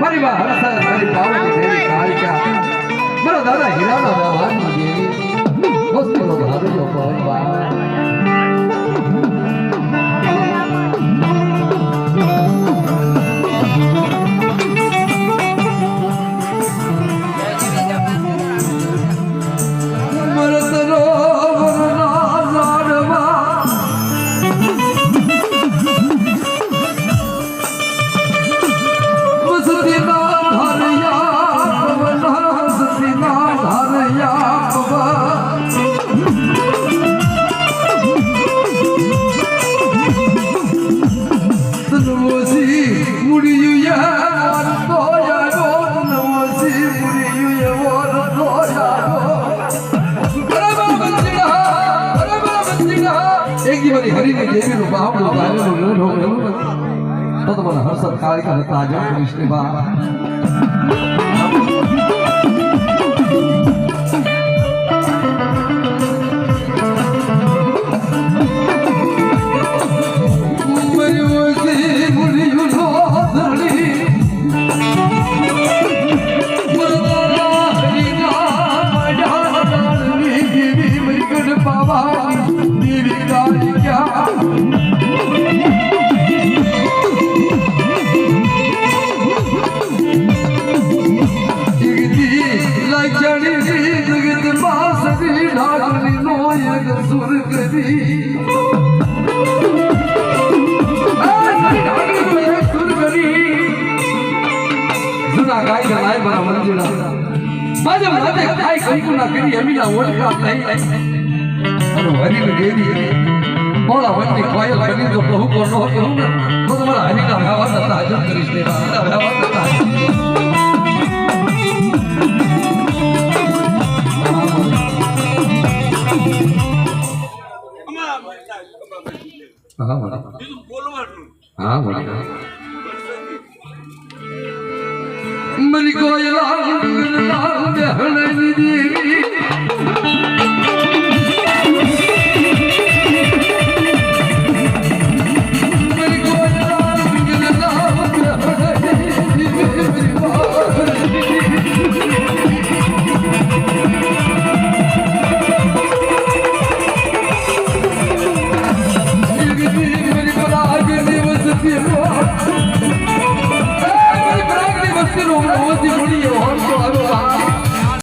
મારી માં હરસા મારી પાવની દેવી કાળિકા દાદા હીરાના દેવીનું બાપનું ગાયેલું ઢોળેલું નથી. તો તો મને હર્ષદ કાળિકા હતા જ કૃષ્ણ બા મારા માજે માજે ગાય કંકુના કરી અમીના ઓળખા થઈ. અને હરિની મોડા વનની કોયલ બની જો બહુ કોનો એવું ને. તો તમારા હરિના ભાવા થતા હાજર કરીશ દેવા હરિના ભાવા થતા હા હા મન કોયલા હણ દીવી. मेरा देरि